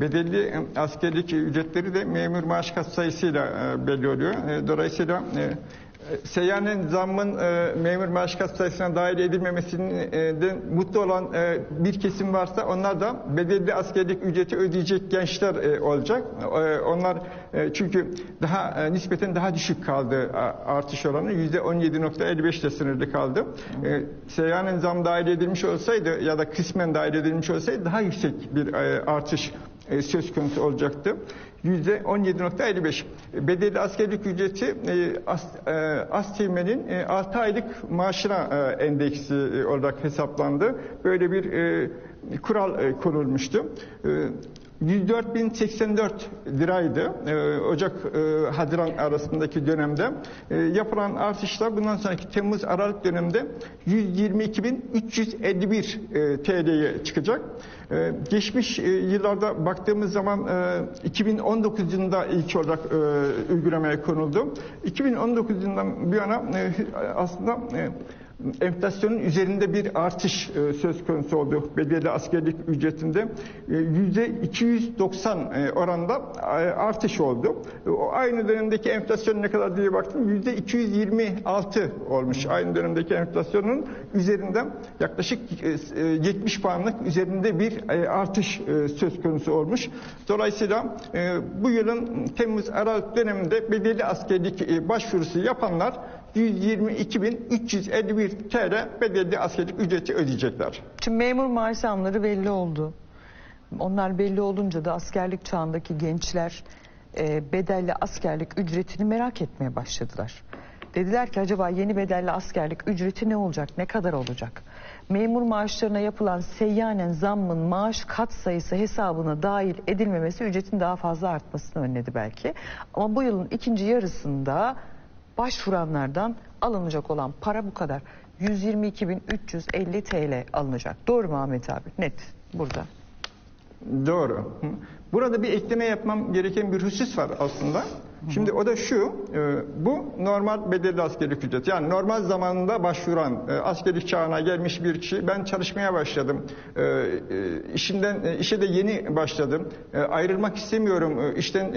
bedelli e, askerlik ücretleri de memur maaş kat sayısıyla e, belli oluyor. E, Dolayısıyla seyyanen zammın memur maaş kat sayısına dahil edilmemesinden mutlu olan bir kesim varsa onlar da bedelli askerlik ücreti ödeyecek gençler olacak. Onlar çünkü daha nispeten daha düşük kaldı artış oranı %17.55 ile sınırlı kaldı. E, seyyanen zam dahil edilmiş olsaydı ya da kısmen dahil edilmiş olsaydı daha yüksek bir artış söz konusu olacaktı. %17.55. Bedelli askerlik ücreti e, e, Asteğmen'in e, 6 aylık maaşına e, endeksi e, olarak hesaplandı. Böyle bir e, kural e, konulmuştu. E, 104.084 liraydı e, Ocak-Haziran arasındaki dönemde. E, yapılan artışlar bundan sonraki Temmuz-Aralık döneminde 122.351 e, TL'ye çıkacak. E, geçmiş e, yıllarda baktığımız zaman e, 2019 yılında ilk olarak e, uygulamaya konuldu. 2019 yılından bu yana e, aslında e, enflasyonun üzerinde bir artış e, söz konusu oldu bedelli askerlik ücretinde. E, Yüzde 290 e, oranda artış oldu. O aynı dönemdeki enflasyon ne kadar diye baktım. Yüzde 226 olmuş. Aynı dönemdeki enflasyonun üzerinde yaklaşık e, e, 70 puanlık üzerinde bir artış söz konusu olmuş. Dolayısıyla bu yılın Temmuz-Aralık döneminde bedelli askerlik başvurusu yapanlar 122.351 TL bedelli askerlik ücreti ödeyecekler. Şimdi memur maaş zamları belli oldu. Onlar belli olunca da askerlik çağındaki gençler e, bedelli askerlik ücretini merak etmeye başladılar. Dediler ki acaba yeni bedelli askerlik ücreti ne olacak, ne kadar olacak? Memur maaşlarına yapılan seyyanen zammın maaş kat sayısı hesabına dahil edilmemesi ücretin daha fazla artmasını önledi belki. Ama bu yılın ikinci yarısında başvuranlardan alınacak olan para bu kadar. 122.350 TL alınacak. Doğru mu Ahmet abi? Net burada. Doğru. Burada bir ekleme yapmam gereken bir husus var aslında. Şimdi o da şu, e, bu normal bedelli askerlik ücreti. Yani normal zamanında başvuran, e, askerlik çağına gelmiş bir kişi, ben çalışmaya başladım, e, işinden e, işe de yeni başladım, ayrılmak istemiyorum, işten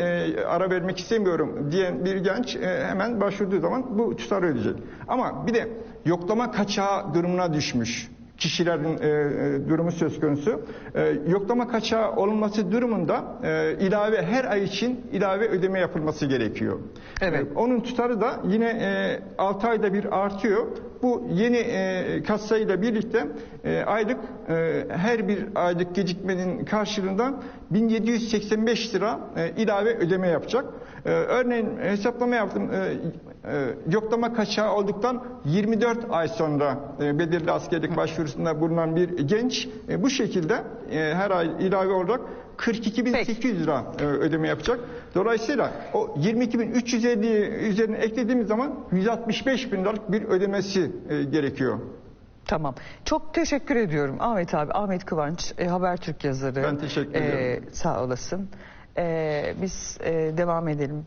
ara vermek istemiyorum diyen bir genç hemen başvurduğu zaman bu tutarı ödeyecek. Ama bir de yoklama kaçağı durumuna düşmüş kişilerin e, e, durumu söz konusu. E, yoklama kaçağı olması durumunda e, ilave her ay için ilave ödeme yapılması gerekiyor. Evet. E, onun tutarı da yine e, 6 ayda bir artıyor. Bu yeni e, katsayıyla birlikte e, aylık e, her bir aylık gecikmenin karşılığında 1785 lira e, ilave ödeme yapacak. E, örneğin hesaplama yaptım. E, e, yoklama kaçağı olduktan 24 ay sonra e, bedelli askerlik başvurusunda bulunan bir genç e, bu şekilde e, her ay ilave olarak 42.800 lira e, ödeme yapacak. Dolayısıyla o 22.350 üzerine eklediğimiz zaman 165 bin liralık bir ödemesi e, gerekiyor. Tamam. Çok teşekkür ediyorum Ahmet abi. Ahmet Kıvanç, e, Habertürk yazarı. Ben teşekkür ederim. Sağ olasın. E, biz e, devam edelim.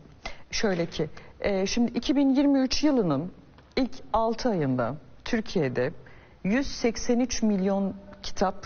Şöyle ki, e, şimdi 2023 yılının ilk 6 ayında Türkiye'de 183 milyon kitap